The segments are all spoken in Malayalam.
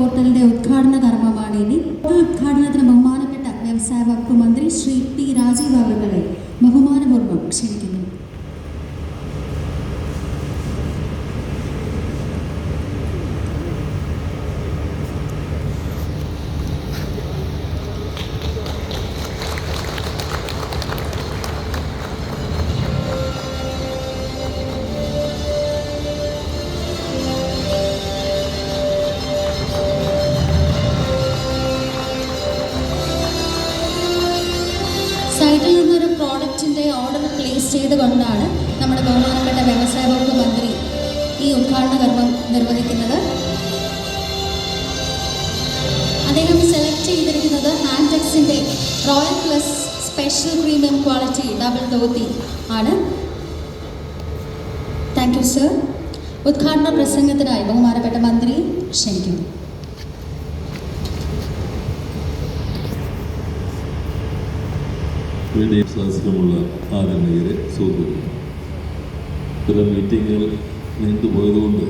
പോർട്ടലിന്റെ ഉദ്ഘാടന കർമ്മമാണ് ഇനി. ഉദ്ഘാടനത്തിന് ബഹുമാനപ്പെട്ട വ്യവസായ വകുപ്പ് മന്ത്രി ശ്രീ പി രാജീവ് അവരുടെ ബഹുമാനപൂർവം ക്ഷണിക്കുന്നു. ഉദ്ഘാടന കർമ്മം നിർവഹിക്കുന്നത്. അദ്ദേഹം സെലക്ട് ചെയ്തിരിക്കുന്നത് ഹാൻഡെക്സിന്റെ royal plus special premium quality double dhoti ആണ്. താങ്ക് യു സർ ഉദ്ഘാടന പ്രസംഗത്തിനായി ബഹുമാനപ്പെട്ട മന്ത്രി ക്ഷണിക്കുന്നു. വേദിയിൽ സദസ്സിലുമുള്ള ആദരണീയരെ ചില ഇത്തരം മീറ്റിങ്ങുകൾ നീണ്ടുപോയതുകൊണ്ട്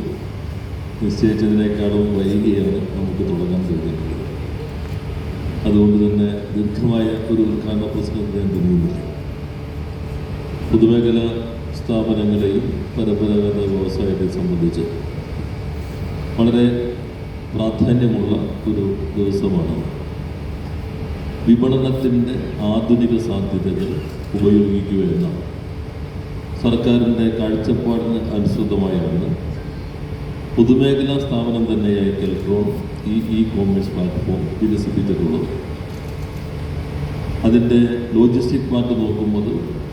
നിശ്ചയിച്ചതിനേക്കാളും വൈകിയാണ് നമുക്ക് തുടങ്ങാൻ കഴിഞ്ഞിട്ടുള്ളത് അതുകൊണ്ട് തന്നെ ദീർഘമായ ഒരു ഉദ്ഘാടന പ്രശ്നം ഞാൻ തോന്നുന്നില്ല പൊതുമേഖലാ സ്ഥാപനങ്ങളെയും പരമ്പരാഗത വ്യവസായത്തെ സംബന്ധിച്ച് വളരെ പ്രാധാന്യമുള്ള ഒരു ദിവസമാണ്. വിപണനത്തിന്റെ ആധുനിക സാധ്യതകൾ ഉപയോഗിക്കുക എന്നാണ് സർക്കാരിന്റെ കാഴ്ചപ്പാടിന് അനുസൃതമായാണ് പൊതുമേഖലാ സ്ഥാപനം തന്നെയായി കെൽട്രോൺ ഈ ഇ കോമേഴ്സ് പ്ലാറ്റ്ഫോം വികസിപ്പിച്ചിട്ടുള്ളത്. അതിന്റെ ലോജിസ്റ്റിക് പാർട്ട് നോക്കുമ്പോൾ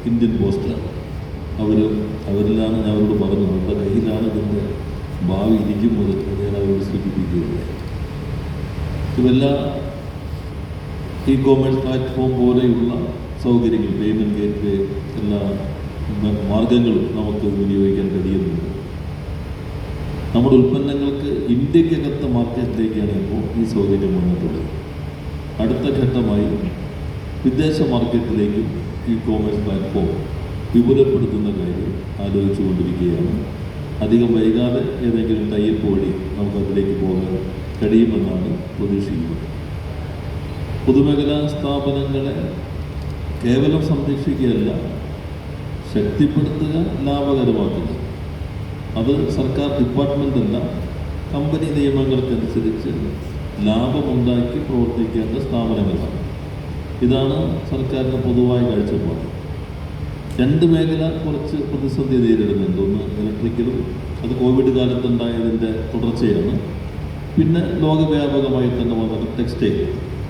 ഇന്ത്യൻ പോസ്റ്റാണ്. അവർ അവരിലാണ് ഞാൻ അവരോട് പറഞ്ഞു നമ്മുടെ കയ്യിലാണ് ഇതിന്റെ ഭാവി ഇരിക്കുന്നത് ഞാൻ അവരോട് സൂചിപ്പിക്കുകയുണ്ടായി. ഇതെല്ലാം ഇ കോമേഴ്സ് പ്ലാറ്റ്ഫോം പോലെയുള്ള സൗകര്യങ്ങൾ പേയ്മെന്റ് ഗേറ്റ് എല്ലാ മ- മാർഗങ്ങളും നമുക്ക് വിനിയോഗിക്കാൻ കഴിയുന്നുണ്ട്. നമ്മുടെ ഉൽപ്പന്നങ്ങൾക്ക് ഇന്ത്യക്കകത്ത് മാർക്കറ്റിലേക്കാണ് ഇപ്പോൾ ഈ സൗകര്യം വന്നിട്ടുള്ളത്. അടുത്ത ഘട്ടമായി വിദേശ മാർക്കറ്റിലേക്കും ഇ കോമേഴ്സ് പ്ലാറ്റ്ഫോം വിപുലപ്പെടുത്തുന്ന കാര്യം ആലോചിച്ചു കൊണ്ടിരിക്കുകയാണ് അധികം വൈകാതെ ഏതെങ്കിലും തയ്യപ്പ് വഴി നമുക്ക് അതിലേക്ക് പോകാൻ കഴിയുമെന്നാണ് പ്രതീക്ഷിക്കുന്നത്. പൊതുമേഖലാ സ്ഥാപനങ്ങളെ കേവലം സംരക്ഷിക്കുകയല്ല ശക്തിപ്പെടുത്തുക ലാഭകരമാക്കുക. അത് സർക്കാർ ഡിപ്പാർട്ട്മെന്റ് അല്ല കമ്പനി നിയമങ്ങൾക്കനുസരിച്ച് ലാഭമുണ്ടാക്കി പ്രവർത്തിക്കേണ്ട സ്ഥാപനങ്ങളാണ്. ഇതാണ് സർക്കാരിന്റെ പൊതുവായ കാഴ്ചപ്പാട്. രണ്ട് മേഖല കുറച്ച് പ്രതിസന്ധി നേരിടുന്നുണ്ട്. ഒന്ന് ഇലക്ട്രിക്കലും അത് കോവിഡ് കാലത്തുണ്ടായതിന്റെ തുടർച്ചയാണ്. പിന്നെ ലോകവ്യാപകമായി തന്നെ വന്നത് ടെക്സ്റ്റൈൽ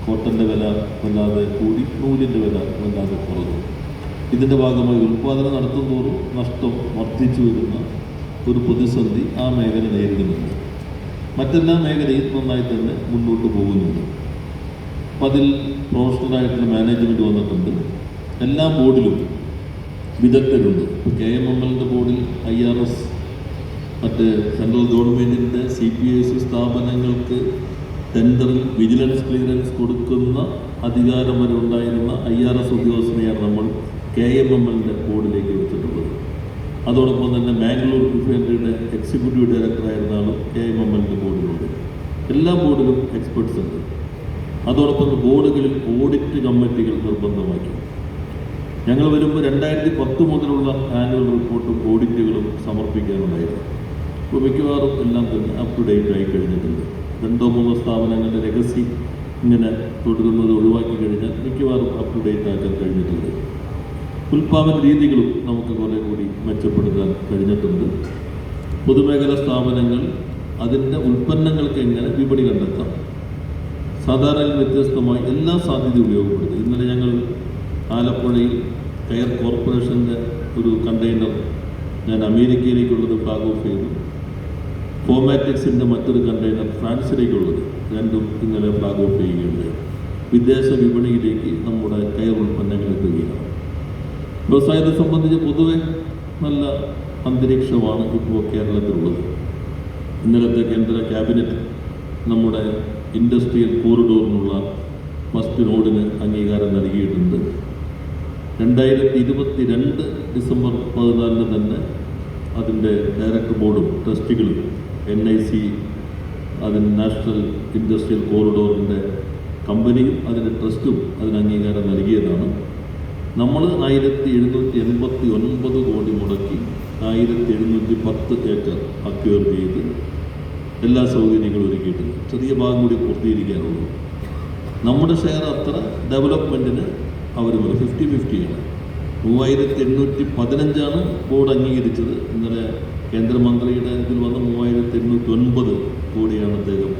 കോട്ടന്റെ വില വല്ലാതെ കൂടി നൂലിന്റെ വില വല്ലാതെ കുറഞ്ഞു. ഇതിന്റെ ഭാഗമായി ഉൽപ്പാദനം നടത്തുന്നതോറും നഷ്ടം വർദ്ധിച്ചു വരുന്ന ഒരു പ്രതിസന്ധി ആ മേഖല നേരിടുന്നുണ്ട്. മറ്റെല്ലാ മേഖലയും നന്നായി തന്നെ മുന്നോട്ട് പോകുന്നുണ്ട്. അപ്പം അതിൽ പ്രൊഫഷണലായിട്ടുള്ള മാനേജ്മെന്റ് വന്നിട്ടുണ്ട്. എല്ലാ ബോർഡിലും വിദഗ്ധരുണ്ട്. കെ എം എം എല്ലിന്റെ ബോർഡിൽ ഐ ആർ എസ് മറ്റ് സെൻട്രൽ ഗവൺമെന്റിന്റെ സി പി എസ് സ്ഥാപനങ്ങൾക്ക് ടെൻഡറിൽ വിജിലൻസ് ക്ലിയറൻസ് കൊടുക്കുന്ന അധികാരം വരെ ഉണ്ടായിരുന്ന ഐ ആർ എസ് ഉദ്യോഗസ്ഥനെയാണ് നമ്മൾ കെ എം എം എല്ലിന്റെ ബോർഡിലേക്ക് വെച്ചിട്ടുള്ളത് അതോടൊപ്പം തന്നെ മാംഗ്ലൂർ റിഫൈനറിയുടെ എക്സിക്യൂട്ടീവ് ഡയറക്ടറായിരുന്ന ആളും കെ എം എം എല്ലിന്റെ ബോർഡിലുണ്ട് എല്ലാ ബോർഡിലും എക്സ്പെർട്സ് ഉണ്ട്. അതോടൊപ്പം ബോർഡുകളിൽ ഓഡിറ്റ് കമ്മിറ്റികൾ നിർബന്ധമാക്കി. ഞങ്ങൾ വരുമ്പോൾ രണ്ടായിരത്തി പത്ത് മുതലുള്ള ആനുവൽ റിപ്പോർട്ടും ഓഡിറ്റുകളും സമർപ്പിക്കാനുണ്ടായിരുന്നു ഇപ്പോൾ മിക്കവാറും എല്ലാം തന്നെ അപ് ടു ഡേറ്റ് ആയി കഴിഞ്ഞിട്ടുണ്ട്. രണ്ടോ മൂന്നോ സ്ഥാപനങ്ങളുടെ രഹസ്യം ഇങ്ങനെ തുടരുന്നത് ഒഴിവാക്കി കഴിഞ്ഞാൽ മിക്കവാറും അപ് ടു ഡേറ്റ് ആക്കാൻ കഴിഞ്ഞിട്ടുണ്ട്. ഉൽപ്പാദന രീതികളും നമുക്ക് കുറേ കൂടി മെച്ചപ്പെടുത്താൻ കഴിഞ്ഞിട്ടുണ്ട്. പൊതുമേഖലാ സ്ഥാപനങ്ങൾ അതിന്റെ ഉൽപ്പന്നങ്ങൾക്ക് എങ്ങനെ വിപണി കണ്ടെത്താം? സാധാരണ വ്യത്യസ്തമായി എല്ലാ സാധ്യതയും ഉപയോഗപ്പെടുത്തി. ഇന്നലെ ഞങ്ങൾ ആലപ്പുഴയിൽ കെയർ കോർപ്പറേഷന്റെ ഒരു കണ്ടെയ്നർ ഞാൻ അമേരിക്കയിലേക്കുള്ളത് ഫ്ലാഗ് ഓഫ് ചെയ്തു. ഫോമാറ്റിക്സിന്റെ മറ്റൊരു കണ്ടെയ്നർ ഫ്രാൻസിലേക്കുള്ളത് രണ്ടും ഇന്നലെ ഫ്ലാഗ് ഓഫ് ചെയ്യുകയുണ്ടായി. വിദേശ വിപണിയിലേക്ക് നമ്മുടെ കയർ ഉൽപ്പന്നങ്ങൾ എത്തുകയാണ്. വ്യവസായത്തെ സംബന്ധിച്ച് പൊതുവെ നല്ല അന്തരീക്ഷമാണ് ഇപ്പോൾ കേരളത്തിലുള്ളത്. ഇന്നലത്തെ കേന്ദ്ര ക്യാബിനറ്റ് നമ്മുടെ ഇൻഡസ്ട്രിയൽ കോറിഡോറിനുള്ള ഫസ്റ്റ് നോഡിന് അംഗീകാരം നൽകിയിട്ടുണ്ട്. രണ്ടായിരത്തി ഇരുപത്തി രണ്ട് ഡിസംബർ പതിനാലിന് തന്നെ അതിന്റെ ഡയറക്ടർ ബോർഡും ട്രസ്റ്റികളും എൻ ഐ സി അതിന് നാഷണൽ ഇൻഡസ്ട്രിയൽ കോറിഡോറിന്റെ കമ്പനിയും അതിന്റെ ട്രസ്റ്റും അതിന് അംഗീകാരം നൽകിയതാണ്. നമ്മൾ ആയിരത്തി എഴുന്നൂറ്റി എൺപത്തി ഒൻപത് കോടി മുടക്കി ആയിരത്തി എഴുന്നൂറ്റി പത്ത് ഏക്കർ അക്വയർ ചെയ്ത് എല്ലാ സൗകര്യങ്ങളും ഒരുക്കിയിട്ടുണ്ട്. ചെറിയ ഭാഗം കൂടി പൂർത്തീകരിക്കാനുള്ളൂ. നമ്മുടെ ഷെയർ അത്ര ഡെവലപ്മെന്റിന് അവർ ഫിഫ്റ്റി ഫിഫ്റ്റിയാണ്. മൂവായിരത്തി എണ്ണൂറ്റി പതിനഞ്ചാണ് ബോർഡ് അംഗീകരിച്ചത്. ഇന്നലെ കേന്ദ്രമന്ത്രിയുടെ ഇതിൽ വന്ന് മൂവായിരത്തി എണ്ണൂറ്റി ഒൻപത് കോടിയാണ് അദ്ദേഹം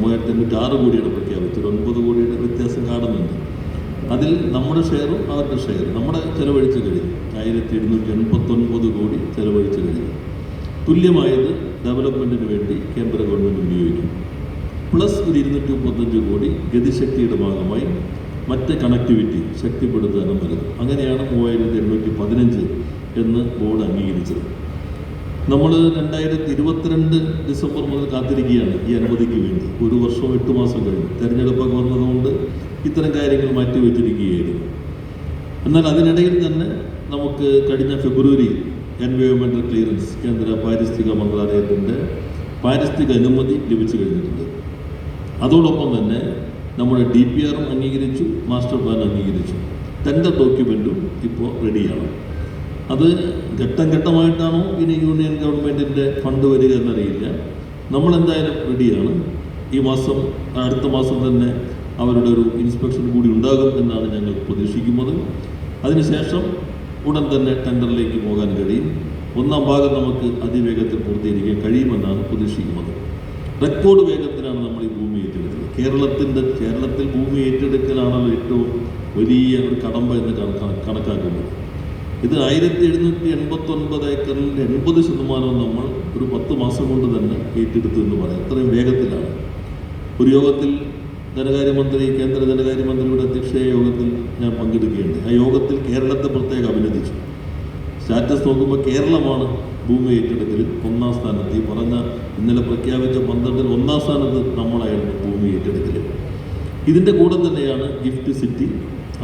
മൂവായിരത്തി എണ്ണൂറ്റി ആറ് കോടിയാണ് പ്രഖ്യാപിച്ചത്. ഒൻപത് കോടിയുടെ വ്യത്യാസം കാണുന്നുണ്ട്. അതിൽ നമ്മുടെ ഷെയറും അവരുടെ ഷെയറും. നമ്മുടെ ചെലവഴിച്ച് കഴിഞ്ഞു. ആയിരത്തി എഴുന്നൂറ്റി എൺപത്തൊൻപത് കോടി ചെലവഴിച്ച് കഴിഞ്ഞു. തുല്യമായത് ഡെവലപ്മെന്റിന് വേണ്ടി കേന്ദ്ര ഗവൺമെന്റ് ഉപയോഗിക്കും. പ്ലസ് ഒരു ഇരുന്നൂറ്റി മുപ്പത്തഞ്ച് കോടി ഗതിശക്തിയുടെ ഭാഗമായി മറ്റ് കണക്ടിവിറ്റി ശക്തിപ്പെടുത്താനും വരുന്നത് അങ്ങനെയാണ് മൂവായിരത്തി എണ്ണൂറ്റി പതിനഞ്ച് എന്ന് ബോർഡ് അംഗീകരിച്ചത്. നമ്മൾ രണ്ടായിരത്തി ഇരുപത്തിരണ്ട് ഡിസംബർ മുതൽ കാത്തിരിക്കുകയാണ് ഈ അനുമതിക്ക് വേണ്ടി. ഒരു വർഷം എട്ട് മാസം കഴിഞ്ഞു. തെരഞ്ഞെടുപ്പൊക്കെ വന്നതുകൊണ്ട് ഇത്തരം കാര്യങ്ങൾ മാറ്റി മാറ്റിവെച്ചിരിക്കുകയായിരുന്നു എന്നാൽ അതിനിടയിൽ തന്നെ നമുക്ക് കഴിഞ്ഞ ഫെബ്രുവരി എൻവയോൺമെന്റൽ ക്ലിയറൻസ് കേന്ദ്ര പാരിസ്ഥിതിക മന്ത്രാലയത്തിന്റെ പാരിസ്ഥിതിക അനുമതി ലഭിച്ചു കഴിഞ്ഞിട്ടുണ്ട്. അതോടൊപ്പം തന്നെ നമ്മുടെ ഡി പി ആറും അംഗീകരിച്ചു മാസ്റ്റർ പ്ലാൻ അംഗീകരിച്ചു. ടെൻഡർ ഡോക്യുമെന്റും ഇപ്പോൾ റെഡിയാണ്. അത് ഘട്ടം ഘട്ടമായിട്ടാണോ ഇനി യൂണിയൻ ഗവൺമെന്റിന്റെ ഫണ്ട് വരിക എന്നറിയില്ല. നമ്മളെന്തായാലും റെഡിയാണ്. ഈ മാസം അടുത്ത മാസം തന്നെ അവരുടെ ഒരു ഇൻസ്പെക്ഷൻ കൂടി ഉണ്ടാകും എന്നാണ് ഞങ്ങൾ പ്രതീക്ഷിക്കുന്നത്. അതിനുശേഷം ഉടൻ തന്നെ ടെൻഡറിലേക്ക് പോകാൻ കഴിയും. ഒന്നാം ഭാഗം നമുക്ക് അതിവേഗത്തിൽ പൂർത്തീകരിക്കാൻ കഴിയുമെന്നാണ് പ്രതീക്ഷിക്കുന്നത്. റെക്കോർഡ് വേഗത്തിലാണ് നമ്മൾ ഈ ഭൂമി ഏറ്റെടുക്കുന്നത്. കേരളത്തിന്റെ കേരളത്തിൽ ഭൂമി ഏറ്റെടുക്കലാണല്ലോ ഏറ്റവും വലിയ ഒരു കടമ്പ എന്ന് കണക്കാ- കണക്കാക്കുന്നത്. ഇത് ആയിരത്തി എഴുന്നൂറ്റി എൺപത്തി ഒൻപത് ഏക്കറിന്റെ എൺപത് ശതമാനവും നമ്മൾ ഒരു പത്ത് മാസം കൊണ്ട് തന്നെ ഏറ്റെടുത്തു എന്ന് പറയാം. അത്രയും വേഗത്തിലാണ്. ഒരു യോഗത്തിൽ ധനകാര്യമന്ത്രി കേന്ദ്ര ധനകാര്യമന്ത്രിയുടെ അധ്യക്ഷയായ യോഗത്തിൽ ഞാൻ പങ്കെടുക്കുകയുണ്ട് ആ യോഗത്തിൽ കേരളത്തെ പ്രത്യേകം അഭിനന്ദിച്ചു. സ്റ്റാറ്റസ് നോക്കുമ്പോൾ കേരളമാണ് ഭൂമി ഏറ്റെടുക്കലിൽ ഒന്നാം സ്ഥാനത്ത്. ഈ പറഞ്ഞ ഇന്നലെ പ്രഖ്യാപിച്ച പന്ത്രണ്ടിൽ ഒന്നാം സ്ഥാനത്ത് നമ്മളായിരുന്നു ഭൂമി ഏറ്റെടുക്കലിൽ ഇതിന്റെ കൂടെ തന്നെയാണ് ഗിഫ്റ്റ് സിറ്റി.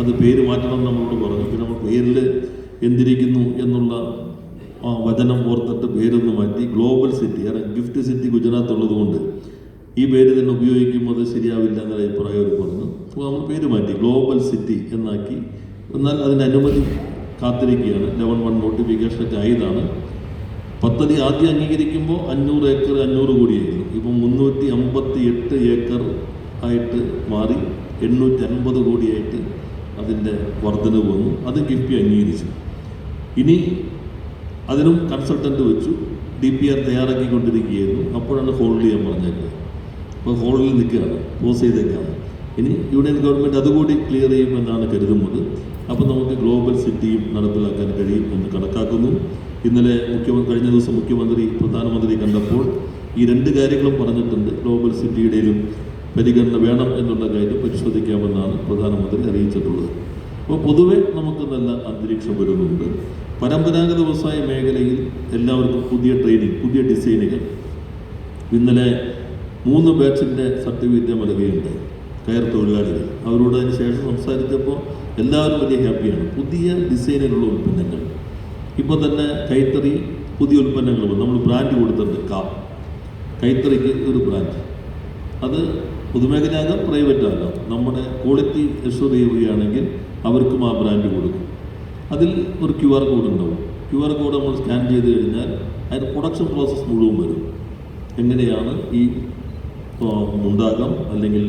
അത് പേര് മാറ്റണം നമ്മളോട് പറഞ്ഞു. പിന്നെ നമ്മൾ പേരിൽ എന്തിരിക്കുന്നു എന്നുള്ള വചനം ഓർത്തിട്ട് പേരൊന്ന് മാറ്റി. Global city. കാരണം ഗിഫ്റ്റ് സിറ്റി ഗുജറാത്ത് ഉള്ളതുകൊണ്ട് ഈ പേര് തന്നെ ഉപയോഗിക്കുമ്പോൾ ശരിയാവില്ല എന്നൊരു അഭിപ്രായം അവർ പറഞ്ഞു. അപ്പോൾ നമ്മൾ പേര് മാറ്റി ഗ്ലോബൽ സിറ്റി എന്നാക്കി. എന്നാൽ അതിന്റെ അനുമതി കാത്തിരിക്കുകയാണ്. ലെവൻ വൺ നോട്ടിഫിക്കേഷനൊക്കെ ആയതാണ് പദ്ധതി ആദ്യം അംഗീകരിക്കുമ്പോൾ അഞ്ഞൂറ് ഏക്കർ അഞ്ഞൂറ് കോടിയായിരുന്നു. ഇപ്പം മുന്നൂറ്റി അമ്പത്തി എട്ട് ഏക്കർ ആയിട്ട് മാറി എണ്ണൂറ്റി അൻപത് കോടിയായിട്ട് അതിന്റെ വർധന വന്നു. അത് കിഫ്ബി അംഗീകരിച്ചു. ഇനി അതിനും കൺസൾട്ടന്റ് വെച്ചു. ഡി പി ആർ തയ്യാറാക്കിക്കൊണ്ടിരിക്കുകയായിരുന്നു. അപ്പോഴാണ് ഹോൾഡ് ചെയ്യാൻ പറഞ്ഞേക്കുന്നത്. അപ്പോൾ ഹോളിൽ നിൽക്കുകയാണ്. പോസ് ചെയ്തേക്കാണ്. ഇനി യൂണിയൻ ഗവൺമെന്റ് അതുകൂടി ക്ലിയർ ചെയ്യുമെന്നാണ് കരുതുന്നത്. അപ്പോൾ നമുക്ക് ഗ്ലോബൽ സിറ്റിയും നടപ്പിലാക്കാൻ കഴിയും എന്ന് കണക്കാക്കുന്നു. ഇന്നലെ മുഖ്യമന്ത്രി കഴിഞ്ഞ ദിവസം മുഖ്യമന്ത്രി പ്രധാനമന്ത്രി കണ്ടപ്പോൾ ഈ രണ്ട് കാര്യങ്ങളും പറഞ്ഞിട്ടുണ്ട് ഗ്ലോബൽ സിറ്റിയുടെയും പരിഗണന വേണം എന്നുള്ള കാര്യം പരിശോധിക്കാമെന്നാണ് പ്രധാനമന്ത്രി അറിയിച്ചിട്ടുള്ളത്. അപ്പോൾ പൊതുവെ നമുക്ക് നല്ല അന്തരീക്ഷം വരുന്നുണ്ട്. പരമ്പരാഗത വ്യവസായ മേഖലയിൽ എല്ലാവർക്കും പുതിയ ട്രെയിനിങ് പുതിയ ഡിസൈനുകൾ ഇന്നലെ മൂന്ന് ബാച്ചിന്റെ സർട്ടിഫിക്കറ്റ് നൽകുകയുണ്ട് കയർ തൊഴിലാളികൾ. അവരോട് അതിന് ശേഷം സംസാരിച്ചപ്പോൾ എല്ലാവരും വലിയ ഹാപ്പിയാണ്. പുതിയ ഡിസൈനിലുള്ള ഉൽപ്പന്നങ്ങൾ. ഇപ്പോൾ തന്നെ കൈത്തറി പുതിയ ഉൽപ്പന്നങ്ങൾ നമ്മൾ ബ്രാൻഡ് കൊടുത്തിട്ടുണ്ട്. കാ. കൈത്തറിക്ക് ഒരു ബ്രാൻഡ് അത് പൊതുമേഖലയാകാം പ്രൈവറ്റ് ആകാം. നമ്മുടെ ക്വാളിറ്റി എഷർ ചെയ്യുകയാണെങ്കിൽ അവർക്കും ആ ബ്രാൻഡ് കൊടുക്കും. അതിൽ ഒരു ക്യു ആർ കോഡ് ഉണ്ടാവും. ക്യു ആർ കോഡ് നമ്മൾ സ്കാൻ ചെയ്ത് കഴിഞ്ഞാൽ അതിന്റെ പ്രൊഡക്ഷൻ പ്രോസസ്സ് മുഴുവൻ വരും. എങ്ങനെയാണ് ഈ ആ, മുണ്ടാകാം അല്ലെങ്കിൽ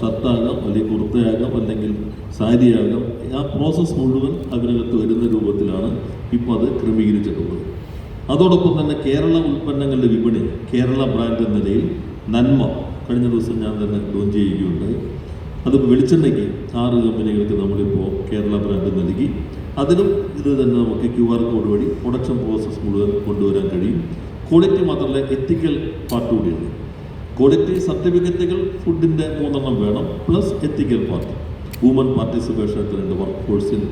ഷർട്ടാകാം അല്ലെങ്കിൽ കുർത്തയാകാം അല്ലെങ്കിൽ സാരിയാകാം. ആ പ്രോസസ്സ് മുഴുവൻ അതിനകത്ത് വരുന്ന രൂപത്തിലാണ് ഇപ്പോൾ അത് ക്രമീകരിച്ചിട്ടുള്ളത്. അതോടൊപ്പം തന്നെ കേരള ഉൽപ്പന്നങ്ങളുടെ വിപണി കേരള ബ്രാൻഡ് എന്ന നിലയിൽ നന്മ കഴിഞ്ഞ ദിവസം ഞാൻ തന്നെ ലോഞ്ച് ചെയ്യുകയുണ്ടായി. അത് വെളിച്ചെണ്ണയ്ക്ക് ആറ് കമ്പനികൾക്ക് നമ്മളിപ്പോൾ കേരള ബ്രാൻഡ് നൽകി. അതിലും ഇത് തന്നെ നമുക്ക് ക്യു ആർ കോഡ് വഴി പ്രൊഡക്ഷൻ പ്രോസസ്സ് മുഴുവൻ കൊണ്ടുവരാൻ കഴിയും. ക്വാളിറ്റി മാത്രമല്ല എത്തിക്കൽ പാർട്ട് കൂടിയുണ്ട്. ക്വാളിറ്റി സർട്ടിഫിക്കറ്റുകൾ ഫുഡിന്റെ മൂന്നെണ്ണം വേണം plus ethical part woman participation എത്രയുണ്ട് വർക്ക് ഫോഴ്സിൽ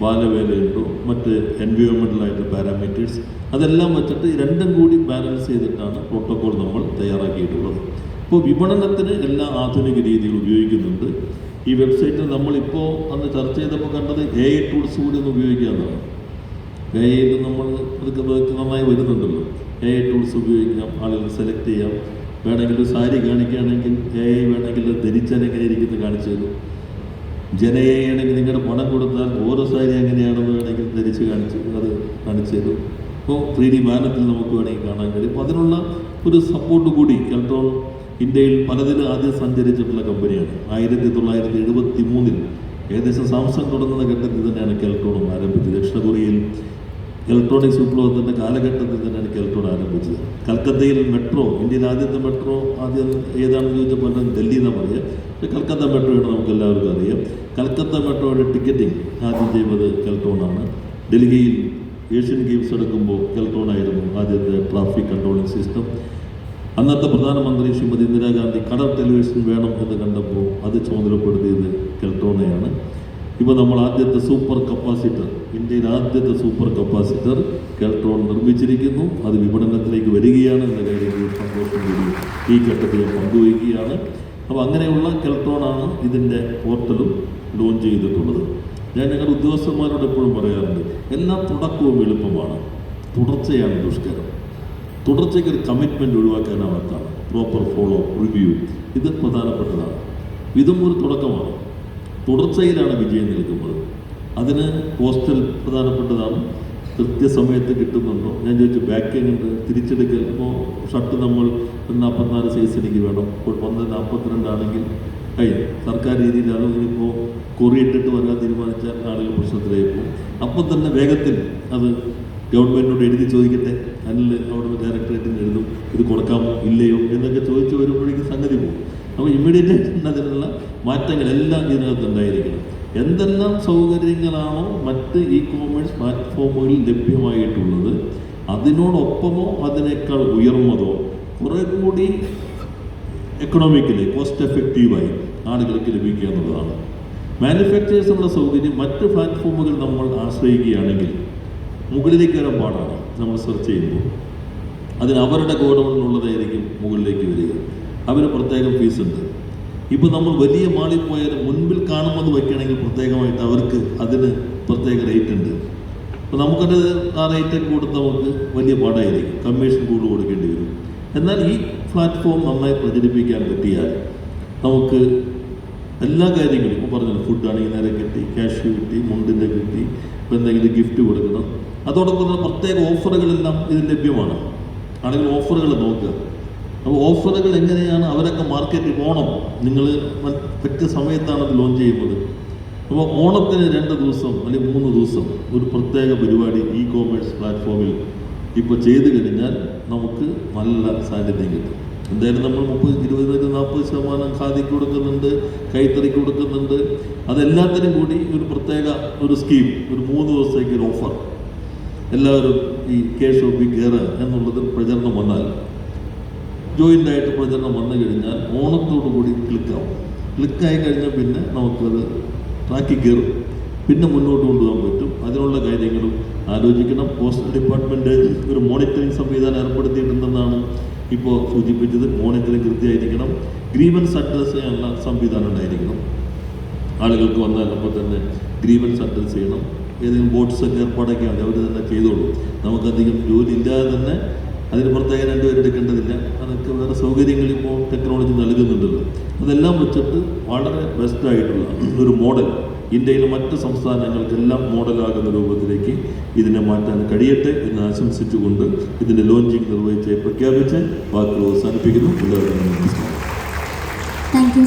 ബാലവേലയുണ്ടോ മറ്റ് എൻവയോൺമെന്റലായിട്ട് പാരാമീറ്റേഴ്സ് അതെല്ലാം വെച്ചിട്ട് രണ്ടും കൂടി ബാലൻസ് ചെയ്തിട്ടാണ് പ്രോട്ടോകോൾ നമ്മൾ തയ്യാറാക്കിയിട്ടുള്ളത്. ഇപ്പോൾ വിപണനത്തിന് എല്ലാ ആധുനിക രീതിയിൽ ഉപയോഗിക്കുന്നുണ്ട്. ഈ വെബ്സൈറ്റിൽ നമ്മളിപ്പോൾ അന്ന് ചർച്ച ചെയ്തപ്പോൾ കണ്ടത് എ ഐ ടൂൾസ് കൂടി ഒന്ന് ഉപയോഗിക്കാമെന്നാണ് എ ഐയിൽ നമ്മൾ നന്നായി വരുന്നുണ്ടല്ലോ. എ ഐ ടൂൾസ് ഉപയോഗിക്കാം ആളുകൾ സെലക്ട് ചെയ്യാം. വേണമെങ്കിൽ ഒരു സാരി കാണിക്കുകയാണെങ്കിൽ ഐ വേണമെങ്കിൽ ഇരിക്കുന്നത് കാണിച്ചു തരും. ജനയാണെങ്കിൽ നിങ്ങളുടെ പണം കൊടുത്താൽ ഓരോ സാരി എങ്ങനെയാണെന്ന് വേണമെങ്കിൽ ധരിച്ച് കാണിച്ചു അത് കാണിച്ചു തരും. ഇപ്പോൾ ത്രീ ഡി മാനത്തിൽ നമുക്ക് വേണമെങ്കിൽ കാണാൻ കഴിയും. അപ്പോൾ അതിനുള്ള ഒരു സപ്പോർട്ട് കൂടി കേട്ടോ ഇന്ത്യയിൽ പലതിലും ആദ്യം സഞ്ചരിച്ചിട്ടുള്ള കമ്പനിയാണ്. ആയിരത്തി തൊള്ളായിരത്തി എഴുപത്തി മൂന്നിൽ ഏകദേശം സാംസങ് തുടങ്ങുന്ന ഘട്ടത്തിൽ തന്നെയാണ് കെൽട്രോണും ആരംഭിച്ചത്. ദക്ഷിണ കൊറിയയിൽ ഇലക്ട്രോണിക്സ് വിപ്ലവത്തിന്റെ കാലഘട്ടത്തിൽ തന്നെയാണ് കെൽട്രോൺ ആരംഭിച്ചത്. കൽക്കത്തയിൽ മെട്രോ ഇന്ത്യയിൽ ആദ്യത്തെ മെട്രോ ആദ്യം ഏതാണെന്ന് ചോദിച്ചപ്പോൾ ഡൽഹി എന്നാണ് പറയുക. കൽക്കത്ത മെട്രോയാണ് നമുക്ക് എല്ലാവർക്കും അറിയാം. കൽക്കത്ത മെട്രോയുടെ ടിക്കറ്റിംഗ് ആദ്യം ചെയ്യുന്നത് കെൽട്രോണാണ് ഡൽഹിയിൽ ഏഷ്യൻ ഗെയിംസ് എടുക്കുമ്പോൾ കെൽട്രോൺ ആയിരുന്നു ആദ്യത്തെ ട്രാഫിക് കൺട്രോളിംഗ് സിസ്റ്റം. അന്നത്തെ പ്രധാനമന്ത്രി ശ്രീമതി ഇന്ദിരാഗാന്ധി കടൽ ടെലിവിഷൻ വേണം എന്ന് കണ്ടപ്പോൾ അത് ചുമതലപ്പെടുത്തിയത് കെൽട്രോണയാണ് ഇപ്പോൾ നമ്മൾ ആദ്യത്തെ സൂപ്പർ കപ്പാസിറ്റർ ഇന്ത്യയിൽ ആദ്യത്തെ സൂപ്പർ കപ്പാസിറ്റർ കെൽട്രോൺ നിർമ്മിച്ചിരിക്കുന്നു. അത് വിപണനത്തിലേക്ക് വരികയാണ്. എന്ന കാര്യത്തിൽ സന്തോഷം കൂടി ഈ ഘട്ടത്തിൽ പങ്കുവയ്ക്കുകയാണ്. അപ്പോൾ അങ്ങനെയുള്ള കെൽട്രോണാണ് ഇതിന്റെ പോർട്ടലും ലോഞ്ച് ചെയ്തിട്ടുള്ളത്. ഞാൻ ഞങ്ങളുടെ ഉദ്യോഗസ്ഥന്മാരോട് എപ്പോഴും പറയാറുണ്ട് എല്ലാ തുടക്കവും എളുപ്പമാണ്. തുടർച്ചയാണ് ദുഷ്കരം. തുടർച്ചയ്ക്ക് ഒരു കമ്മിറ്റ്മെന്റ് ഒഴിവാക്കാനാവാത്താണ് പ്രോപ്പർ ഫോളോ റിവ്യൂ ഇത് പ്രധാനപ്പെട്ടതാണ്. ഇതും ഒരു തുടക്കമാണ്. തുടർച്ചയിലാണ് വിജയം നിൽക്കുന്നത്. അതിന് പോസ്റ്റൽ പ്രധാനപ്പെട്ടതാണ്. കൃത്യസമയത്ത് കിട്ടുന്നുണ്ടോ? ഞാൻ ചോദിച്ചു ബാക്കിംഗ് ഉണ്ട് തിരിച്ചെടുക്കൽ. ഇപ്പോൾ ഷർട്ട് നമ്മൾ നാൽപ്പത്തിനാല് സൈസ് എനിക്ക് വേണം. ഇപ്പോൾ വന്ന് നാൽപ്പത്തിരണ്ടാണെങ്കിൽ കഴിയും സർക്കാർ രീതിയിൽ അത് കൊറി ഇട്ടിട്ട് വരാൻ തീരുമാനിച്ച ആളുകൾ പ്രശ്നത്തിലായി പോകും. അപ്പം തന്നെ വേഗത്തിൽ അത് ഗവൺമെന്റിനോട് എഴുതി ചോദിക്കട്ടെ. അല്ലെങ്കിൽ അവിടെ ഡയറക്ടറേറ്റിന് എഴുതും. ഇത് കൊടുക്കാമോ? ഇല്ലയോ? എന്നൊക്കെ ചോദിച്ചു വരുമ്പോഴേക്കും സംഗതി പോകും. അപ്പോൾ ഇമ്മീഡിയറ്റ് അതിനുള്ള മാറ്റങ്ങൾ എല്ലാം ഇതിനകത്ത് ഉണ്ടായിരിക്കണം. എന്തെല്ലാം സൗകര്യങ്ങളാണോ മറ്റ് ഇ കോമേഴ്സ് പ്ലാറ്റ്ഫോമുകളിൽ ലഭ്യമായിട്ടുള്ളത് അതിനോടൊപ്പമോ അതിനേക്കാൾ ഉയർന്നതോ കുറെ കൂടി എക്കണോമിക്കലി കോസ്റ്റ് എഫക്റ്റീവായി ആളുകൾക്ക് ലഭിക്കുക എന്നുള്ളതാണ്. മാനുഫാക്ചേഴ്സിനുള്ള സൗകര്യം മറ്റ് പ്ലാറ്റ്ഫോമുകൾ നമ്മൾ ആശ്രയിക്കുകയാണെങ്കിൽ മുകളിലേക്ക് വരാൻ പാടാണ്. നമ്മൾ സെർച്ച് ചെയ്യുമ്പോൾ. അതിന് അവരുടെ ഗോഡൗണിലുള്ളതായിരിക്കും മുകളിലേക്ക് വരിക. അവന് പ്രത്യേകം ഫീസുണ്ട്. ഇപ്പോൾ നമ്മൾ വലിയ മാളിൽ പോയാൽ മുൻപിൽ കാണുന്നത് വയ്ക്കണമെങ്കിൽ പ്രത്യേകമായിട്ട് അവർക്ക് അതിന് പ്രത്യേക റേറ്റ് ഉണ്ട്. അപ്പോൾ നമുക്കത് ആ റേറ്റൊക്കെ കൊടുത്ത് നമുക്ക് വലിയ പാടായിരിക്കും. കമ്മീഷൻ കൂടുതൽ കൊടുക്കേണ്ടി വരും. എന്നാൽ ഈ പ്ലാറ്റ്ഫോം നന്നായി പ്രചരിപ്പിക്കാൻ പറ്റിയാൽ നമുക്ക് എല്ലാ കാര്യങ്ങളും ഇപ്പോൾ പറഞ്ഞു ഫുഡാണെങ്കിൽ നേരെ കിട്ടി ക്യാഷ് കിട്ടി മുണ്ടിന്റെ കിട്ടി ഇപ്പോൾ എന്തെങ്കിലും ഗിഫ്റ്റ് കൊടുക്കണം. അതോടൊപ്പം തന്നെ പ്രത്യേക ഓഫറുകളെല്ലാം ഇതിൽ ലഭ്യമാണ്. ആണെങ്കിൽ ഓഫറുകൾ നോക്കുക. അപ്പോൾ ഓഫറുകൾ എങ്ങനെയാണ്? അവരൊക്കെ മാർക്കറ്റിൽ പോകണം. നിങ്ങൾ പറ്റിയ സമയത്താണ് അത് ലോഞ്ച് ചെയ്യുന്നത്. അപ്പോൾ ഓണത്തിന് രണ്ട് ദിവസം അല്ലെങ്കിൽ മൂന്ന് ദിവസം ഒരു പ്രത്യേക പരിപാടി ഇ കോമേഴ്സ് പ്ലാറ്റ്ഫോമിൽ ഇപ്പോൾ ചെയ്തു കഴിഞ്ഞാൽ നമുക്ക് നല്ല സാന്നിധ്യം കിട്ടും. എന്തായാലും നമ്മൾ മുപ്പത് ഇരുപത് നാൽപ്പത് ശതമാനം ഖാദിക്ക് കൊടുക്കുന്നുണ്ട് കൈത്തറിക്ക് കൊടുക്കുന്നുണ്ട്. അതെല്ലാത്തിനും കൂടി ഒരു പ്രത്യേക ഒരു സ്കീം ഒരു മൂന്ന് ദിവസത്തേക്ക് ഒരു ഓഫർ എല്ലാവരും ഈ കേസ് ഷോപ്പിൽ കയറുക എന്നുള്ളത് പ്രചരണം വന്നാൽ ജോയിന്റ് ആയിട്ട് പ്രചരണം വന്നു കഴിഞ്ഞാൽ ഓണത്തോടു കൂടി ക്ലിക്കാവും. ക്ലിക്കായി കഴിഞ്ഞാൽ പിന്നെ നമുക്കത് ട്രാക്കിൽ കയറും. പിന്നെ മുന്നോട്ട് കൊണ്ടുപോകാൻ പറ്റും. അതിനുള്ള കാര്യങ്ങളും ആലോചിക്കണം. പോസ്റ്റൽ ഡിപ്പാർട്ട്മെന്റ് ഒരു മോണിറ്ററിംഗ് സംവിധാനം ഏർപ്പെടുത്തിയിട്ടുണ്ടെന്നാണ് ഇപ്പോൾ സൂചിപ്പിച്ചത്. മോണിറ്ററിംഗ് കൃത്യമായിരിക്കണം. ഗ്രീവൻസ് അഡ്രസ് ചെയ്യാനുള്ള സംവിധാനം ഉണ്ടായിരിക്കണം. ആളുകൾക്ക് വന്നാൽ അപ്പോൾ തന്നെ ഗ്രീവൻസ് അഡ്രസ് ചെയ്യണം. ഏതെങ്കിലും ബോട്ട്സൊക്കെ ഏർപ്പാടൊക്കെ അവർ തന്നെ ചെയ്തോളൂ. നമുക്കധികം ജോലി ഇല്ലാതെ തന്നെ അതിന് പ്രത്യേകം രണ്ടുപേരും എടുക്കേണ്ടതില്ല. അതൊക്കെ വേറെ സൗകര്യങ്ങൾ ഇപ്പോൾ ടെക്നോളജി നൽകുന്നുണ്ടല്ലോ. അതെല്ലാം വെച്ചിട്ട് വളരെ ബെസ്റ്റ് ആയിട്ടുള്ള ഒരു മോഡൽ ഇന്ത്യയിലെ മറ്റ് സംസ്ഥാനങ്ങൾക്കെല്ലാം മോഡലാകുന്ന രൂപത്തിലേക്ക് ഇതിനെ മാറ്റാൻ കഴിയട്ടെ എന്ന് ആശംസിച്ചുകൊണ്ട് ഇതിന്റെ ലോഞ്ചിങ് നിർവഹിച്ച് പ്രഖ്യാപിച്ച് വാക്കുകൾ അവസാനിപ്പിക്കുന്നു. എല്ലാവർക്കും നമസ്കാരം താങ്ക് യു